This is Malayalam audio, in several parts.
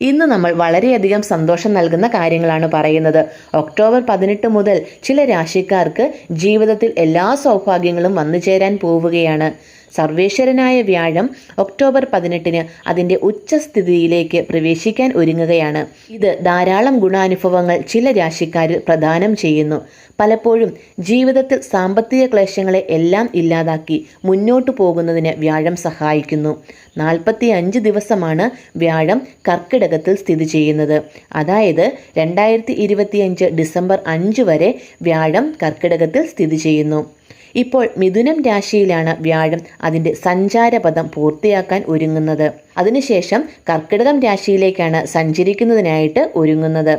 ഇന്ന് നമ്മൾ വളരെയധികം സന്തോഷം നൽകുന്ന കാര്യങ്ങളാണ് പറയുന്നത്. ഒക്ടോബർ പതിനെട്ട് മുതൽ ചില രാശിക്കാർക്ക് ജീവിതത്തിൽ എല്ലാ സൗഭാഗ്യങ്ങളും വന്നു ചേരാൻ പോവുകയാണ്. സർവേശ്വരനായ വ്യാഴം ഒക്ടോബർ പതിനെട്ടിന് അതിന്റെ ഉച്ചസ്ഥിതിയിലേക്ക് പ്രവേശിക്കാൻ ഒരുങ്ങുകയാണ്. ഇത് ധാരാളം ഗുണാനുഭവങ്ങൾ ചില രാശിക്കാരിൽ പ്രദാനം ചെയ്യുന്നു. പലപ്പോഴും ജീവിതത്തിൽ സാമ്പത്തിക ക്ലേശങ്ങളെ എല്ലാം ഇല്ലാതാക്കി മുന്നോട്ടു പോകുന്നതിന് വ്യാഴം സഹായിക്കുന്നു. നാൽപ്പത്തി അഞ്ച് ദിവസമാണ് വ്യാഴം കർക്കിടകത്തിൽ സ്ഥിതി ചെയ്യുന്നത്. അതായത് രണ്ടായിരത്തി ഡിസംബർ അഞ്ച് വരെ വ്യാഴം കർക്കിടകത്തിൽ സ്ഥിതി ചെയ്യുന്നു. ഇപ്പോൾ മിഥുനം രാശിയിലാണ് വ്യാഴം അതിന്റെ സഞ്ചാരപഥം പൂർത്തിയാക്കാൻ ഒരുങ്ങുന്നത്. അതിനുശേഷം കർക്കിടകം രാശിയിലേക്കാണ് സഞ്ചരിക്കുന്നതിനായിട്ട് ഒരുങ്ങുന്നത്.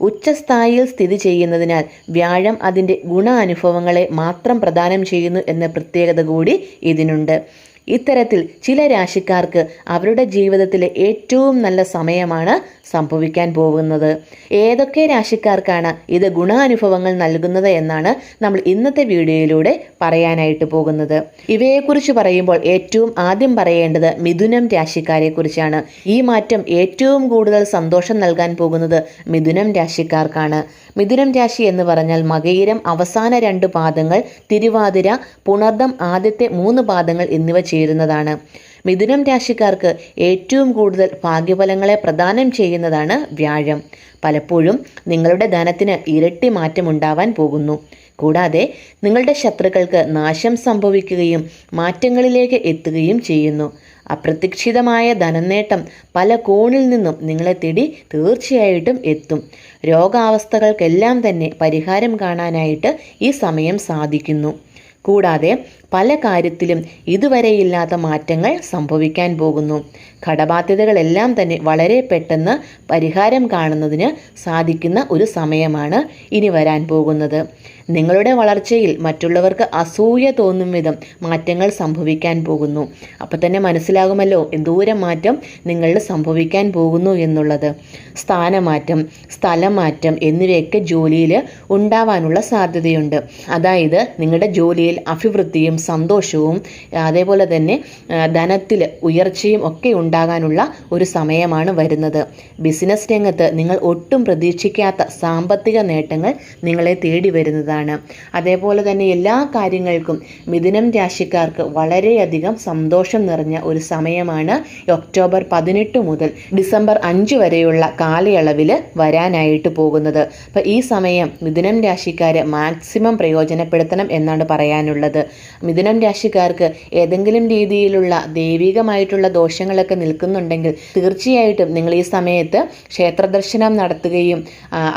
ഉച്ചസ്ഥായിയിൽ സ്ഥിതി ചെയ്യുന്നതിനാൽ വ്യാഴം അതിന്റെ ഗുണാനുഭവങ്ങളെ മാത്രം പ്രദാനം ചെയ്യുന്നു എന്ന പ്രത്യേകത കൂടി ഇതിനുണ്ട്. ഇത്തരത്തിൽ ചില രാശിക്കാർക്ക് അവരുടെ ജീവിതത്തിലെ ഏറ്റവും നല്ല സമയമാണ് സംഭവിക്കാൻ പോകുന്നത്. ഏതൊക്കെ രാശിക്കാർക്കാണ് ഇത് ഗുണാനുഭവങ്ങൾ നൽകുന്നത് എന്നാണ് നമ്മൾ ഇന്നത്തെ വീഡിയോയിലൂടെ പറയാനായിട്ട് പോകുന്നത്. ഇവയെക്കുറിച്ച് പറയുമ്പോൾ ഏറ്റവും ആദ്യം പറയേണ്ടത് മിഥുനം രാശിക്കാരെ കുറിച്ചാണ് ഈ മാറ്റം ഏറ്റവും കൂടുതൽ സന്തോഷം നൽകാൻ പോകുന്നത് മിഥുനം രാശിക്കാർക്കാണ്. മിഥുനം രാശി എന്ന് പറഞ്ഞാൽ മകയിരം അവസാന രണ്ട് പാദങ്ങൾ തിരുവാതിര പുണർദം ആദ്യത്തെ മൂന്ന് പാദങ്ങൾ എന്നിവ ചേരുന്നതാണ് മിഥുനം രാശിക്കാർക്ക് ഏറ്റവും കൂടുതൽ ഭാഗ്യഫലങ്ങളെ പ്രദാനം ചെയ്യുന്നതാണ് വ്യാഴം. പലപ്പോഴും നിങ്ങളുടെ ധനത്തിന് ഇരട്ടി മാറ്റം ഉണ്ടാവാൻ പോകുന്നു. കൂടാതെ നിങ്ങളുടെ ശത്രുക്കൾക്ക് നാശം സംഭവിക്കുകയും മാറ്റങ്ങളിലേക്ക് എത്തുകയും ചെയ്യുന്നു. അപ്രതീക്ഷിതമായ ധനനേട്ടം പല കോണിൽ നിന്നും നിങ്ങളെ തേടി തീർച്ചയായിട്ടും എത്തും. രോഗാവസ്ഥകൾക്കെല്ലാം തന്നെ പരിഹാരം കാണാനായിട്ട് ഈ സമയം സാധിക്കുന്നു. കൂടാതെ പല കാര്യത്തിലും ഇതുവരെയില്ലാത്ത മാറ്റങ്ങൾ സംഭവിക്കാൻ പോകുന്നു. കടബാധ്യതകളെല്ലാം തന്നെ വളരെ പെട്ടെന്ന് പരിഹാരം കാണുന്നതിന് സാധിക്കുന്ന ഒരു സമയമാണ് ഇനി വരാൻ പോകുന്നത്. നിങ്ങളുടെ വളർച്ചയിൽ മറ്റുള്ളവർക്ക് അസൂയ തോന്നും വിധം മാറ്റങ്ങൾ സംഭവിക്കാൻ പോകുന്നു. അപ്പം തന്നെ മനസ്സിലാകുമല്ലോ എന്തോരം മാറ്റം നിങ്ങളിൽ സംഭവിക്കാൻ പോകുന്നു എന്നുള്ളത്. സ്ഥാനമാറ്റം സ്ഥലമാറ്റം എന്നിവയൊക്കെ ജോലിയിൽ ഉണ്ടാവാനുള്ള സാധ്യതയുണ്ട്. അതായത് നിങ്ങളുടെ ജോലിയിൽ അഭിവൃദ്ധിയും സന്തോഷവും അതേപോലെ തന്നെ ധനത്തിൽ ഉയർച്ചയും ഒക്കെ ഉണ്ടാകാനുള്ള ഒരു സമയമാണ് വരുന്നത്. ബിസിനസ് രംഗത്ത് നിങ്ങൾ ഒട്ടും പ്രതീക്ഷിക്കാത്ത സാമ്പത്തിക നേട്ടങ്ങൾ നിങ്ങളെ തേടി വരുന്നതാണ് അതേപോലെ തന്നെ എല്ലാ കാര്യങ്ങൾക്കും മിഥുനം രാശിക്കാർക്ക് വളരെയധികം സന്തോഷം നിറഞ്ഞ ഒരു സമയമാണ് ഒക്ടോബർ പതിനെട്ട് മുതൽ ഡിസംബർ അഞ്ച് വരെയുള്ള കാലയളവിൽ വരാനായിട്ട് പോകുന്നത്. അപ്പോൾ ഈ സമയം മിഥുനം രാശിക്കാർ മാക്സിമം പ്രയോജനപ്പെടുത്തണം എന്നാണ് പറയാനുള്ളത്. മിഥുനം രാശിക്കാർക്ക് ഏതെങ്കിലും രീതിയിലുള്ള ദൈവികമായിട്ടുള്ള ദോഷങ്ങളൊക്കെ നിൽക്കുന്നുണ്ടെങ്കിൽ തീർച്ചയായിട്ടും നിങ്ങൾ ഈ സമയത്ത് ക്ഷേത്രദർശനം നടത്തുകയും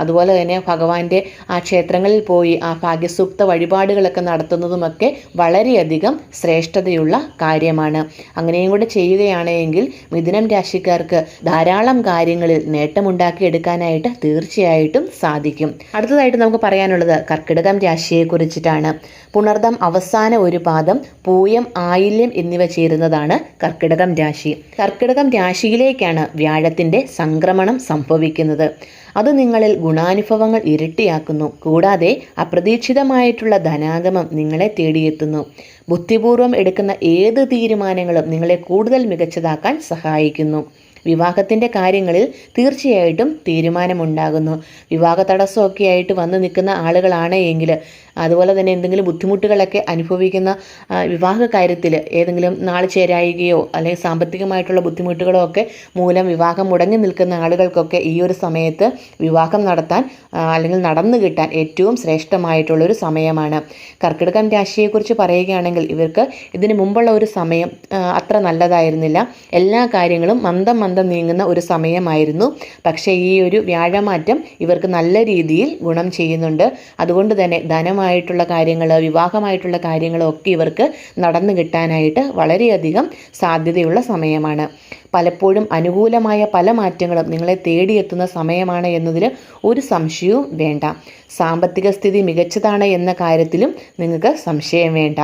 അതുപോലെ തന്നെ ഭഗവാന്റെ ആ ക്ഷേത്രങ്ങളിൽ പോയി ആ ഭാഗ്യസൂക്ത വഴിപാടുകളൊക്കെ നടത്തുന്നതുമൊക്കെ വളരെയധികം ശ്രേഷ്ഠതയുള്ള കാര്യമാണ്. അങ്ങനെയും കൂടെ ചെയ്യുകയാണെങ്കിൽ മിഥുനം രാശിക്കാർക്ക് ധാരാളം കാര്യങ്ങളിൽ നേട്ടമുണ്ടാക്കിയെടുക്കാനായിട്ട് തീർച്ചയായിട്ടും സാധിക്കും. അടുത്തതായിട്ട് നമുക്ക് പറയാനുള്ളത് കർക്കിടകം രാശിയെ കുറിച്ചിട്ടാണ് പുണർദം അവസാന ഒരു പാദം പൂയം ആയില്യം എന്നിവ ചേരുന്നതാണ് കർക്കിടകം രാശി. കർക്കിടകം രാശിയിലേക്കാണ് വ്യാഴത്തിന്റെ സംക്രമണം സംഭവിക്കുന്നത്. അത് നിങ്ങളിൽ ഗുണാനുഭവങ്ങൾ ഇരട്ടിയാക്കുന്നു. കൂടാതെ അപ്രതീക്ഷിതമായിട്ടുള്ള ധനാഗമം നിങ്ങളെ തേടിയെത്തുന്നു. ബുദ്ധിപൂർവം എടുക്കുന്ന ഏത് തീരുമാനങ്ങളും നിങ്ങളെ കൂടുതൽ മികച്ചതാക്കാൻ സഹായിക്കുന്നു. വിവാഹത്തിന്റെ കാര്യങ്ങളിൽ തീർച്ചയായിട്ടും തീരുമാനമുണ്ടാകുന്നു. വിവാഹ തടസ്സമൊക്കെ ആയിട്ട് വന്നു നിൽക്കുന്ന ആളുകളാണ് എങ്കിൽ അതുപോലെ തന്നെ എന്തെങ്കിലും ബുദ്ധിമുട്ടുകളൊക്കെ അനുഭവിക്കുന്ന വിവാഹ കാര്യത്തിൽ ഏതെങ്കിലും നാൾ ചേരായികയോ അല്ലെങ്കിൽ സാമ്പത്തികമായിട്ടുള്ള ബുദ്ധിമുട്ടുകളോ ഒക്കെ മൂലം വിവാഹം മുടങ്ങി നിൽക്കുന്ന ആളുകൾക്കൊക്കെ ഈ ഒരു സമയത്ത് വിവാഹം നടത്താൻ അല്ലെങ്കിൽ നടന്നു കിട്ടാൻ ഏറ്റവും ശ്രേഷ്ഠമായിട്ടുള്ളൊരു സമയമാണ്. കർക്കിടകം രാശിയെക്കുറിച്ച് പറയുകയാണെങ്കിൽ ഇവർക്ക് ഇതിന് മുമ്പുള്ള ഒരു സമയം അത്ര നല്ലതായിരുന്നില്ല. എല്ലാ കാര്യങ്ങളും മന്ദം മന്ദം നീങ്ങുന്ന ഒരു സമയമായിരുന്നു. പക്ഷേ ഈ ഒരു വ്യാഴമാറ്റം ഇവർക്ക് നല്ല രീതിയിൽ ഗുണം ചെയ്യുന്നുണ്ട്. അതുകൊണ്ട് തന്നെ ധനമായിട്ടുള്ള കാര്യങ്ങൾ വിവാഹമായിട്ടുള്ള കാര്യങ്ങളൊക്കെ ഇവർക്ക് നടന്നു കിട്ടാനായിട്ട് വളരെയധികം സാധ്യതയുള്ള സമയമാണ്. പലപ്പോഴും അനുകൂലമായ പല മാറ്റങ്ങളും നിങ്ങളെ തേടിയെത്തുന്ന സമയമാണ് എന്നതിൽ ഒരു സംശയവും വേണ്ട. സാമ്പത്തിക സ്ഥിതി മികച്ചതാണ് എന്ന കാര്യത്തിലും നിങ്ങൾക്ക് സംശയം വേണ്ട.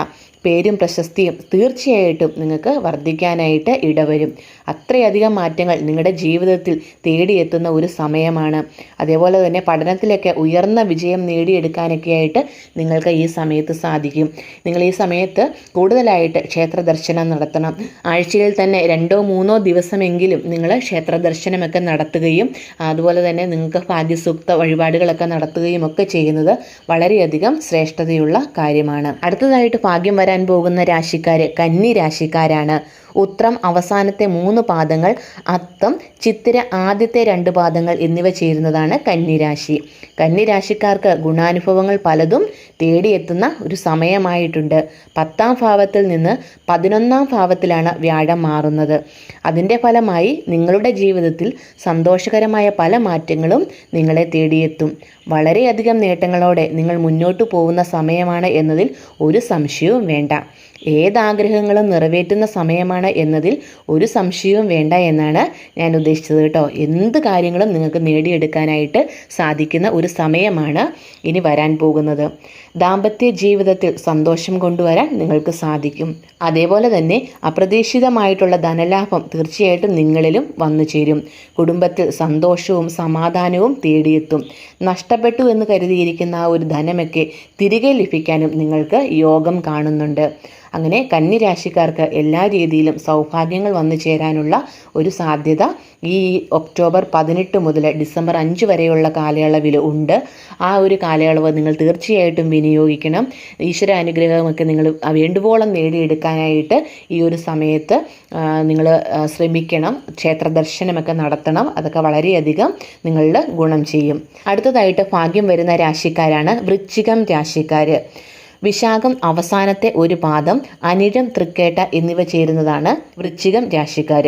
പേരും പ്രശസ്തിയും തീർച്ചയായിട്ടും നിങ്ങൾക്ക് വർദ്ധിക്കാനായിട്ട് ഇടവരും. അത്രയധികം മാറ്റങ്ങൾ നിങ്ങളുടെ ജീവിതത്തിൽ തേടിയെത്തുന്ന ഒരു സമയമാണ്. അതേപോലെ തന്നെ പഠനത്തിലൊക്കെ ഉയർന്ന വിജയം നേടിയെടുക്കാനൊക്കെ ആയിട്ട് നിങ്ങൾക്ക് ഈ സമയത്ത് സാധിക്കും. നിങ്ങൾ ഈ സമയത്ത് കൂടുതലായിട്ട് ക്ഷേത്ര ദർശനം നടത്തണം. ആഴ്ചയിൽ തന്നെ രണ്ടോ മൂന്നോ ദിവസമെങ്കിലും നിങ്ങൾ ക്ഷേത്ര ദർശനമൊക്കെ നടത്തുകയും അതുപോലെ തന്നെ നിങ്ങൾക്ക് ഭാഗ്യസൂക്ത വഴിപാടുകളൊക്കെ നടത്തുകയും ഒക്കെ ചെയ്യുന്നത് വളരെയധികം ശ്രേഷ്ഠതയുള്ള കാര്യമാണ്. അടുത്തതായിട്ട് ഭാഗ്യം വരാൻ പോകുന്ന രാശിക്കാർ കന്നി രാശിക്കാരാണ്. ഉത്രം അവസാനത്തെ മൂന്ന് പാദങ്ങൾ അത്തം ചിത്തിര ആദ്യത്തെ രണ്ട് പാദങ്ങൾ എന്നിവ ചേരുന്നതാണ് കന്നിരാശി കന്നിരാശിക്കാർക്ക് ഗുണാനുഭവങ്ങൾ പലതും തേടിയെത്തുന്ന ഒരു സമയമായിട്ടുണ്ട്. പത്താം ഭാവത്തിൽ നിന്ന് പതിനൊന്നാം ഭാവത്തിലാണ് വ്യാഴം മാറുന്നത്. അതിന്റെ ഫലമായി നിങ്ങളുടെ ജീവിതത്തിൽ സന്തോഷകരമായ പല മാറ്റങ്ങളും നിങ്ങളെ തേടിയെത്തും. വളരെയധികം നേട്ടങ്ങളോടെ നിങ്ങൾ മുന്നോട്ട് പോകുന്ന സമയമാണ് എന്നതിൽ ഒരു സംശയവും വേണ്ട. வேண்டாம். ഏതാഗ്രഹങ്ങളും നിറവേറ്റുന്ന സമയമാണ് എന്നതിൽ ഒരു സംശയവും വേണ്ട എന്നാണ് ഞാൻ ഉദ്ദേശിച്ചത് കേട്ടോ. എന്ത് കാര്യങ്ങളും നിങ്ങൾക്ക് നേടിയെടുക്കാനായിട്ട് സാധിക്കുന്ന ഒരു സമയമാണ് ഇനി വരാൻ പോകുന്നത്. ദാമ്പത്യ ജീവിതത്തിൽ സന്തോഷം കൊണ്ടുവരാൻ നിങ്ങൾക്ക് സാധിക്കും. അതേപോലെ തന്നെ അപ്രതീക്ഷിതമായിട്ടുള്ള ധനലാഭം തീർച്ചയായിട്ടും നിങ്ങളിലും വന്നു ചേരും. കുടുംബത്തിൽ സന്തോഷവും സമാധാനവും തേടിയെത്തും. നഷ്ടപ്പെട്ടു എന്ന് കരുതിയിരിക്കുന്ന ആ ഒരു ധനമൊക്കെ തിരികെ ലഭിക്കാനും നിങ്ങൾക്ക് യോഗം കാണുന്നുണ്ട്. അങ്ങനെ കന്നി രാശിക്കാർക്ക് എല്ലാ രീതിയിലും സൗഭാഗ്യങ്ങൾ വന്നു ചേരാനുള്ള ഒരു സാധ്യത ഈ ഒക്ടോബർ പതിനെട്ട് മുതൽ ഡിസംബർ അഞ്ച് വരെയുള്ള കാലയളവിൽ ഉണ്ട്. ആ ഒരു കാലയളവ് നിങ്ങൾ തീർച്ചയായിട്ടും വിനിയോഗിക്കണം. ഈശ്വര അനുഗ്രഹമൊക്കെ നിങ്ങൾ വേണ്ടുവോളം നേടിയെടുക്കാനായിട്ട് ഈ ഒരു സമയത്ത് നിങ്ങൾ ശ്രമിക്കണം. ക്ഷേത്ര ദർശനമൊക്കെ നടത്തണം. അതൊക്കെ വളരെയധികം നിങ്ങളുടെ ഗുണം ചെയ്യും. അടുത്തതായിട്ട് ഭാഗ്യം വരുന്ന രാശിക്കാരാണ് വൃശ്ചികം രാശിക്കാർ വിശാഖം അവസാനത്തെ ഒരു പാദം അനിഴം തൃക്കേട്ട എന്നിവ ചേരുന്നതാണ് വൃശ്ചികം രാശിക്കാർ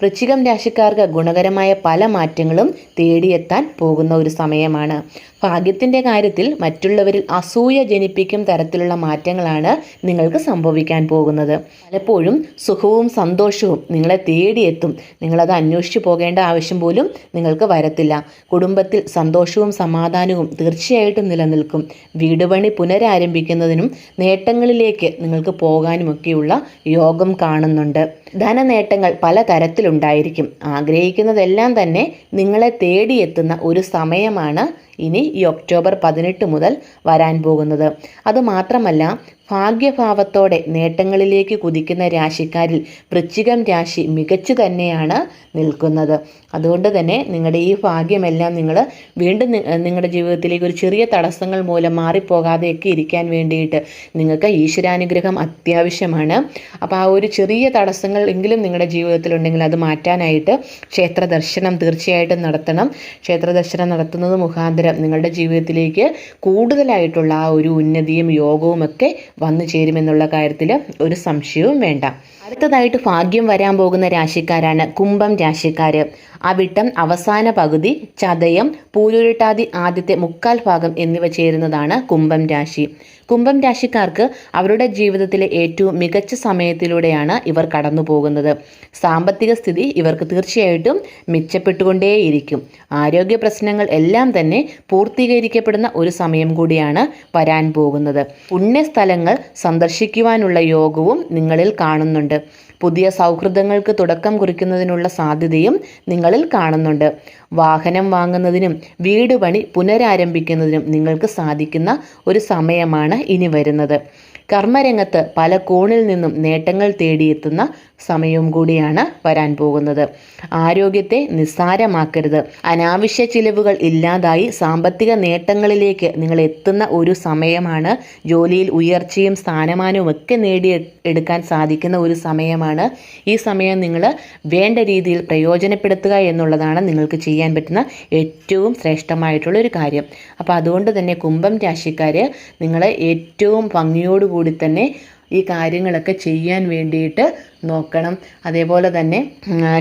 വൃശ്ചികം രാശിക്കാർക്ക് ഗുണകരമായ പല മാറ്റങ്ങളും തേടിയെത്താൻ പോകുന്ന ഒരു സമയമാണ്. ഭാഗ്യത്തിന്റെ കാര്യത്തിൽ മറ്റുള്ളവരിൽ അസൂയ ജനിപ്പിക്കും തരത്തിലുള്ള മാറ്റങ്ങളാണ് നിങ്ങൾക്ക് സംഭവിക്കാൻ പോകുന്നത്. പലപ്പോഴും സുഖവും സന്തോഷവും നിങ്ങളെ തേടിയെത്തും. നിങ്ങളത് അന്വേഷിച്ചു പോകേണ്ട ആവശ്യം പോലും നിങ്ങൾക്ക് വരത്തില്ല. കുടുംബത്തിൽ സന്തോഷവും സമാധാനവും തീർച്ചയായിട്ടും നിലനിൽക്കും. വീട് പണി പുനരാരംഭിക്കുന്നതിനും നേട്ടങ്ങളിലേക്ക് നിങ്ങൾക്ക് പോകാനുമൊക്കെയുള്ള യോഗം കാണുന്നുണ്ട്. ധനനേട്ടങ്ങൾ പല തരത്തിലുണ്ടായിരിക്കും. ആഗ്രഹിക്കുന്നതെല്ലാം തന്നെ നിങ്ങളെ തേടിയെത്തുന്ന ഒരു സമയമാണ് ഇനി ഈ ഒക്ടോബർ പതിനെട്ട് മുതൽ വരാൻ പോകുന്നത്. അതുമാത്രമല്ല ഭാഗ്യഭാവത്തോടെ നേട്ടങ്ങളിലേക്ക് കുതിക്കുന്ന രാശിക്കാരിൽ വൃശ്ചികം രാശി മികച്ചു തന്നെയാണ് നിൽക്കുന്നത്. അതുകൊണ്ട് തന്നെ നിങ്ങളുടെ ഈ ഭാഗ്യമെല്ലാം നിങ്ങൾ വീണ്ടും നിങ്ങളുടെ ജീവിതത്തിലേക്ക് ഒരു ചെറിയ തടസ്സങ്ങൾ മൂലം മാറിപ്പോകാതെയൊക്കെ ഇരിക്കാൻ വേണ്ടിയിട്ട് നിങ്ങൾക്ക് ഈശ്വരാനുഗ്രഹം അത്യാവശ്യമാണ്. അപ്പോൾ ആ ഒരു ചെറിയ തടസ്സങ്ങൾ എങ്കിലും നിങ്ങളുടെ ജീവിതത്തിലുണ്ടെങ്കിൽ അത് മാറ്റാനായിട്ട് ക്ഷേത്ര ദർശനം തീർച്ചയായിട്ടും നടത്തണം. ക്ഷേത്ര ദർശനം നടത്തുന്നത് മുഖാന്തരം നിങ്ങളുടെ ജീവിതത്തിലേക്ക് കൂടുതലായിട്ടുള്ള ആ ഒരു ഉന്നതിയും യോഗവും ഒക്കെ വന്നു ചേരുമെന്നുള്ള കാര്യത്തിൽ ഒരു സംശയവും വേണ്ട. അടുത്തതായിട്ട് ഭാഗ്യം വരാൻ പോകുന്ന രാശിക്കാരാണ് കുംഭം രാശിക്കാർ അവിട്ടം അവസാന പകുതി ചതയം പൂരുരുട്ടാതി ആദ്യത്തെ മുക്കാൽ ഭാഗം എന്നിവ ചേരുന്നതാണ് കുംഭം രാശി. കുംഭം രാശിക്കാർക്ക് അവരുടെ ജീവിതത്തിലെ ഏറ്റവും മികച്ച സമയത്തിലൂടെയാണ് ഇവർ കടന്നു പോകുന്നത്. സാമ്പത്തിക സ്ഥിതി ഇവർക്ക് തീർച്ചയായിട്ടും മെച്ചപ്പെട്ടുകൊണ്ടേയിരിക്കും. ആരോഗ്യ പ്രശ്നങ്ങൾ എല്ലാം തന്നെ പൂർത്തീകരിക്കപ്പെടുന്ന ഒരു സമയം കൂടിയാണ് വരാൻ പോകുന്നത്. പുണ്യസ്ഥലങ്ങൾ സന്ദർശിക്കുവാനുള്ള യോഗവും നിങ്ങളിൽ കാണുന്നുണ്ട്. പുതിയ സൗഹൃദങ്ങൾക്ക് തുടക്കം കുറിക്കുന്നതിനുള്ള സാധ്യതയും നിങ്ങളിൽ കാണുന്നുണ്ട്. വാഹനം വാങ്ങുന്നതിനും വീട് പണി പുനരാരംഭിക്കുന്നതിനും നിങ്ങൾക്ക് സാധിക്കുന്ന ഒരു സമയമാണ് ഇനി വരുന്നത്. കർമ്മരംഗത്ത് പല കോണിൽ നിന്നും നേട്ടങ്ങൾ തേടിയെത്തുന്ന സമയവും കൂടിയാണ് വരാൻ പോകുന്നത്. ആരോഗ്യത്തെ നിസ്സാരമാക്കരുത്. അനാവശ്യ ചിലവുകൾ ഇല്ലാതായി സാമ്പത്തിക നേട്ടങ്ങളിലേക്ക് നിങ്ങൾ എത്തുന്ന ഒരു സമയമാണ് ജോലിയിൽ ഉയർച്ചയും സ്ഥാനമാനവും ഒക്കെ നേടി എടുക്കാൻ സാധിക്കുന്ന ഒരു സമയമാണ്. ഈ സമയം നിങ്ങൾ വേണ്ട രീതിയിൽ പ്രയോജനപ്പെടുത്തുക എന്നുള്ളതാണ് നിങ്ങൾക്ക് ചെയ്യാൻ പറ്റുന്ന ഏറ്റവും ശ്രേഷ്ഠമായിട്ടുള്ള ഒരു കാര്യം. അപ്പോൾ അതുകൊണ്ട് തന്നെ കുംഭം രാശിക്കാർ നിങ്ങൾ ഏറ്റവും ഭംഗിയോടുകൂടി തന്നെ ഈ കാര്യങ്ങളൊക്കെ ചെയ്യാൻ വേണ്ടിയിട്ട് നോക്കണം. അതേപോലെ തന്നെ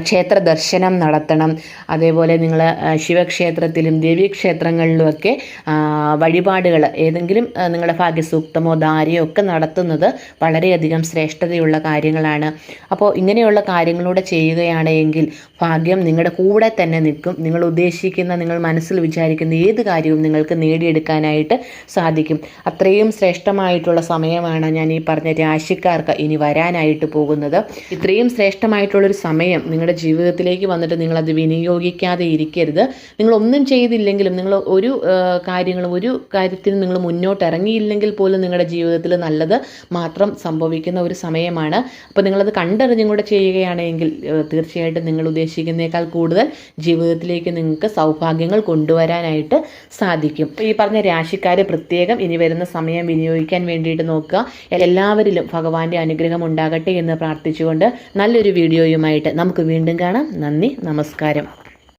ക്ഷേത്ര ദർശനം നടത്തണം. അതേപോലെ നിങ്ങൾ ശിവക്ഷേത്രത്തിലും ദേവീക്ഷേത്രങ്ങളിലുമൊക്കെ വഴിപാടുകൾ ഏതെങ്കിലും നിങ്ങളുടെ ഭാഗ്യസൂക്തമോ ധാരയോ ഒക്കെ നടത്തുന്നത് വളരെയധികം ശ്രേഷ്ഠതയുള്ള കാര്യങ്ങളാണ്. അപ്പോൾ ഇങ്ങനെയുള്ള കാര്യങ്ങളൂടെ ചെയ്യുകയാണ് എങ്കിൽ ഭാഗ്യം നിങ്ങളുടെ കൂടെ തന്നെ നിൽക്കും. നിങ്ങൾ ഉദ്ദേശിക്കുന്ന നിങ്ങൾ മനസ്സിൽ വിചാരിക്കുന്ന ഏത് കാര്യവും നിങ്ങൾക്ക് നേടിയെടുക്കാനായിട്ട് സാധിക്കും. അത്രയും ശ്രേഷ്ഠമായിട്ടുള്ള സമയമാണ് ഞാൻ ഈ പറഞ്ഞ രാശിക്കാർക്ക് ഇനി വരാനായിട്ട് പോകുന്നത്. ഇത്രയും ശ്രേഷ്ഠമായിട്ടുള്ളൊരു സമയം നിങ്ങളുടെ ജീവിതത്തിലേക്ക് വന്നിട്ട് നിങ്ങളത് വിനിയോഗിക്കാതെ ഇരിക്കരുത്. നിങ്ങളൊന്നും ചെയ്തില്ലെങ്കിലും നിങ്ങൾ ഒരു കാര്യങ്ങളും ഒരു കാര്യത്തിനും നിങ്ങൾ മുന്നോട്ട് ഇറങ്ങിയില്ലെങ്കിൽ പോലും നിങ്ങളുടെ ജീവിതത്തിൽ നല്ലത് മാത്രം സംഭവിക്കുന്ന ഒരു സമയമാണ്. അപ്പോൾ നിങ്ങളത് കണ്ടറിഞ്ഞും കൂടെ ചെയ്യുകയാണെങ്കിൽ തീർച്ചയായിട്ടും നിങ്ങൾ ഉദ്ദേശിക്കുന്നേക്കാൾ കൂടുതൽ ജീവിതത്തിലേക്ക് നിങ്ങൾക്ക് സൗഭാഗ്യങ്ങൾ കൊണ്ടുവരാനായിട്ട് സാധിക്കും. ഈ പറഞ്ഞ രാശിക്കാർ പ്രത്യേകം ഇനി വരുന്ന സമയം വിനിയോഗിക്കാൻ വേണ്ടിയിട്ട് നോക്കുക. എല്ലാവരിലും ഭഗവാന്റെ അനുഗ്രഹം ഉണ്ടാകട്ടെ എന്ന് പ്രാർത്ഥിച്ചുകൊണ്ട് നല്ലൊരു വീഡിയോയുമായിട്ട് നമുക്ക് വീണ്ടും കാണാം. നന്ദി നമസ്കാരം.